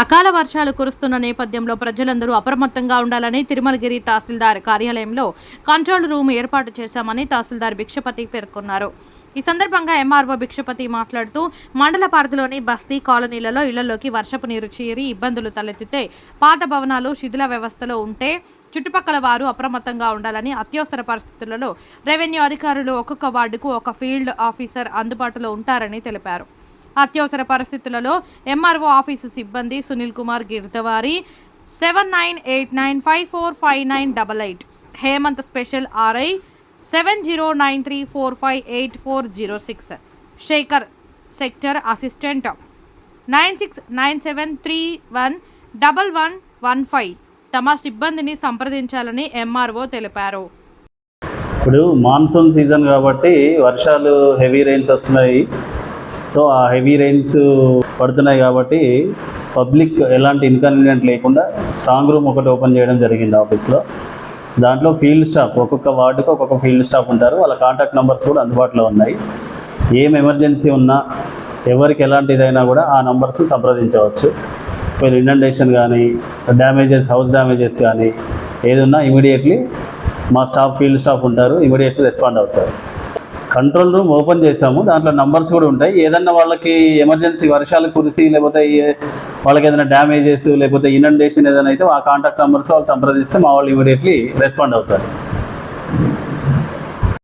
అకాల వర్షాలు కురుస్తున్న నేపథ్యంలో ప్రజలందరూ అప్రమత్తంగా ఉండాలని తిరుమలగిరి తహసీల్దార్ కార్యాలయంలో కంట్రోల్ రూమ్ ఏర్పాటు చేశామని తహసీల్దార్ భిక్షపతి పేర్కొన్నారు. ఈ సందర్భంగా ఎంఆర్ఓ భిక్షపతి మాట్లాడుతూ మండల పరిధిలోని బస్తీ కాలనీలలో ఇళ్ళలోకి వర్షపు నీరు చేరి ఇబ్బందులు తలెత్తితే పాత భవనాలు శిథిల వ్యవస్థలో ఉంటే చుట్టుపక్కల వారు అప్రమత్తంగా ఉండాలని అత్యవసర పరిస్థితులలో రెవెన్యూ అధికారులు ఒక్కొక్క వార్డుకు ఒక ఫీల్డ్ ఆఫీసర్ అందుబాటులో ఉంటారని తెలిపారు. అత్యవసర పరిస్థితులలో ఎంఆర్ఓ ఆఫీసు సిబ్బంది Sunil Kumar గిర్దవారి seven nine eight nine five four five nine double eight. Hemanth special RI seven zero nine three four five eight four zero six. Sekhar sector assistant nine six nine seven three one double one one five తమ సిబ్బందిని సంప్రదించాలని MRO తెలిపారు. ఇప్పుడు monsoon season కాబట్టి వర్షాలు heavy rains వస్తున్నాయి. So ఆ heavy rains పడుతున్నాయి కాబట్టి పబ్లిక్ ఎలాంటి ఇన్కన్వీనియంట్ లేకుండా స్ట్రాంగ్ రూమ్ ఒకటి ఓపెన్ చేయడం జరిగింది ఆఫీస్లో. దాంట్లో ఫీల్డ్ స్టాఫ్ ఒక్కొక్క వార్డుకు ఒక్కొక్క ఫీల్డ్ స్టాఫ్ ఉంటారు. వాళ్ళ కాంటాక్ట్ నెంబర్స్ కూడా అందుబాటులో ఉన్నాయి. ఏం ఎమర్జెన్సీ ఉన్నా ఎవరికి ఎలాంటిదైనా కూడా ఆ నంబర్స్ సంప్రదించవచ్చు. మీరు ఇండెంటేషన్ కానీ డ్యామేజెస్ హౌస్ డ్యామేజెస్ కానీ ఏదున్నా ఇమీడియట్లీ మా స్టాఫ్ ఫీల్డ్ స్టాఫ్ ఉంటారు. ఇమీడియట్లీ రెస్పాండ్ అవుతారు. కంట్రోల్ రూమ్ ఓపెన్ చేసాము దాంట్లో నంబర్స్ కూడా ఉంటాయి. ఏదన్నా వాళ్ళకి ఎమర్జెన్సీ వర్షాలు కురిసి లేకపోతే వాళ్ళకి ఏదైనా డ్యామేజెస్ లేకపోతే ఇనండేషన్ ఏదైనా అయితే ఆ కాంటాక్ట్ నెంబర్స్ వాళ్ళు సంప్రదిస్తే మా వాళ్ళు ఇమీడియట్లీ రెస్పాండ్ అవుతారు.